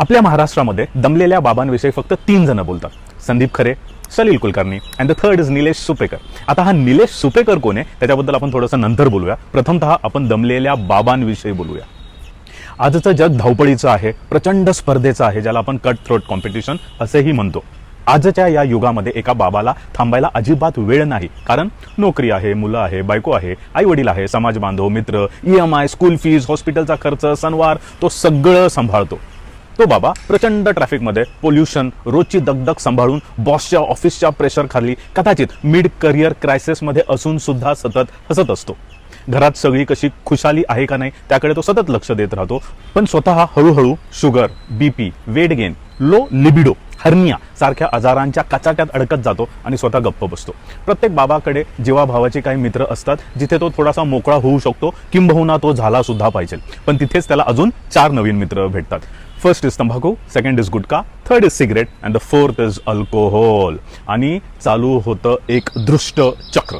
आपल्या महाराष्ट्रामध्ये दमलेल्या बाबांविषयी फक्त तीन जण बोलतात. Sandeep Khare Salil Kulkarni and the third is Nilesh Supekar. आता हा निलेश सुपेकर कोण आहे? त्याच्याबद्दल आपण थोडंसं नंतर बोलूया. प्रथमतः आपण दमलेल्या बाबांविषयी बोलूया. आजचं जग धावपळीचं आहे प्रचंड स्पर्धेचं आहे ज्याला आपण कट थ्रोट कॉम्पिटिशन असेही म्हणतो. आजच्या या युगामध्ये एका बाबाला थांबायला अजिबात वेळ नाही. कारण नोकरी आहे मुलं आहे बायको आहे आई वडील आहे समाज बांधव मित्र E M I school fees हॉस्पिटलचा खर्च सणवार तो सगळं सांभाळतो. तो बाबा प्रचंड ट्रॅफिकमध्ये पोल्युशन रोजची दगदग सांभाळून बॉसच्या ऑफिसच्या प्रेशर खाली कदाचित मिड करिअर क्रायसिसमध्ये असून सुद्धा सतत हसत असतो. घरात सगळी कशी खुशाली आहे का नाही त्याकडे तो सतत लक्ष देत राहतो. पण स्वतः हळूहळू sugar BP weight gain low libido hernia सारख्या आजारांच्या कचाट्यात अडकत जातो आणि स्वतः गप्प बसतो. प्रत्येक बाबाकडे जीवाभावाचे काही मित्र असतात जिथे तो थोडासा मोकळा होऊ शकतो किंबहुना तो झाला सुद्धा पाहिजे. पण तिथेच त्याला अजून चार नवीन मित्र भेटतात. फर्स्ट इज तंबाखू second is gutkha third is cigarette and the fourth is alcohol आणि चालू होतं एक दृष्ट चक्र.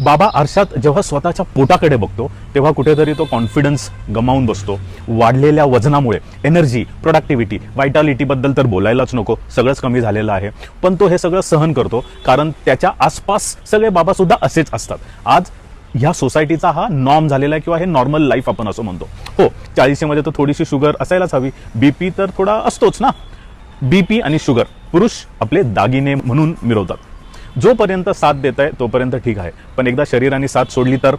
बाबा आरशात जेव्हा स्वतःच्या पोटाकडे बघतो तेव्हा कुठेतरी तो कॉन्फिडन्स गमावून बसतो. वाढलेल्या वजनामुळे एनर्जी प्रोडक्टिव्हिटी वायटालिटीबद्दल तर बोलायलाच नको सगळंच कमी झालेलं आहे. पण तो हे सगळं सहन करतो कारण त्याच्या आसपास सगळे बाबासुद्धा असेच असतात. आज ह्या सोसायटीचा हा नॉर्म झालेला आहे किंवा हे नॉर्मल लाईफ आपण असं म्हणतो. हो चाळीसीमध्ये तर थोडीशी शुगर असायलाच हवी. बीपी तर थोडा असतोच ना. बीपी आणि शुगर पुरुष आपले दागिने म्हणून मिरवतात. जोपर्यंत साथ देत आहे तोपर्यंत ठीक आहे. पण एकदा शरीराने साथ सोडली तर?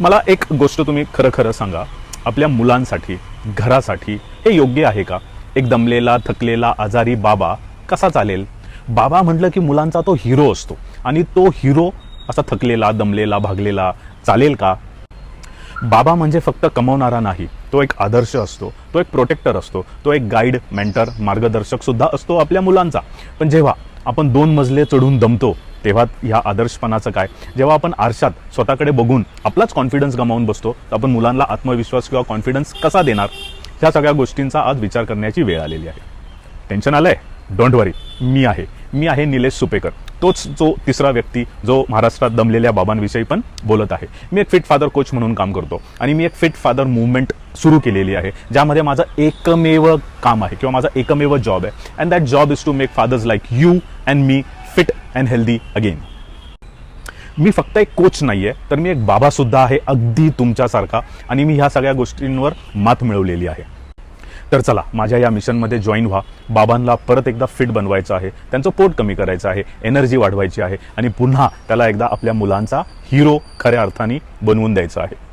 मला एक गोष्ट तुम्ही खरं खरं सांगा. आपल्या मुलांसाठी घरासाठी हे योग्य आहे का? एक दमलेला थकलेला आजारी बाबा कसा चालेल? बाबा म्हटलं की मुलांचा तो हिरो असतो. आणि तो हिरो असा थकलेला दमलेला भागलेला चालेल का? बाबा म्हणजे फक्त कमवणारा नाही तो एक आदर्श असतो तो एक प्रोटेक्टर असतो तो एक गाईड मेंटर मार्गदर्शक सुद्धा असतो आपल्या मुलांचा. पण जेव्हा आपण दोन मजले चढून दमतो तेव्हा ह्या आदर्शपणाचं काय? जेव्हा आपण आरशात स्वतःकडे बघून आपलाच कॉन्फिडन्स गमावून बसतो तर आपण मुलांना आत्मविश्वास किंवा कॉन्फिडन्स कसा देणार? ह्या सगळ्या गोष्टींचा आज विचार करण्याची वेळ आलेली आहे. टेन्शन आलंय? डोंट वरी मी आहे. मी आहे निलेश सुपेकर. तोच जो तिसरा व्यक्ती जो महाराष्ट्रात दमलेल्या बाबांविषयी पण बोलत आहे. मी एक फिट फादर कोच म्हणून काम करतो आणि मी एक फिट फादर मुवमेंट सुरू केलेली आहे ज्यामध्ये माझं एकमेव काम आहे किंवा माझा एकमेव जॉब आहे. And that job is to make fathers like you and me fit and healthy again मी फक्त एक कोच नाही आहे तर मी एक बाबासुद्धा आहे अगदी तुमच्यासारखा आणि मी ह्या सगळ्या गोष्टींवर मात मिळवलेली आहे. तर चला माझ्या या मिशनमध्ये जॉईन व्हा. बाबांना परत एकदा फिट बनवायचं आहे. त्यांचं पोट कमी करायचं आहे. एनर्जी वाढवायची आहे. आणि पुन्हा त्याला एकदा आपल्या मुलांचा हिरो खऱ्या अर्थाने बनवून द्यायचा आहे.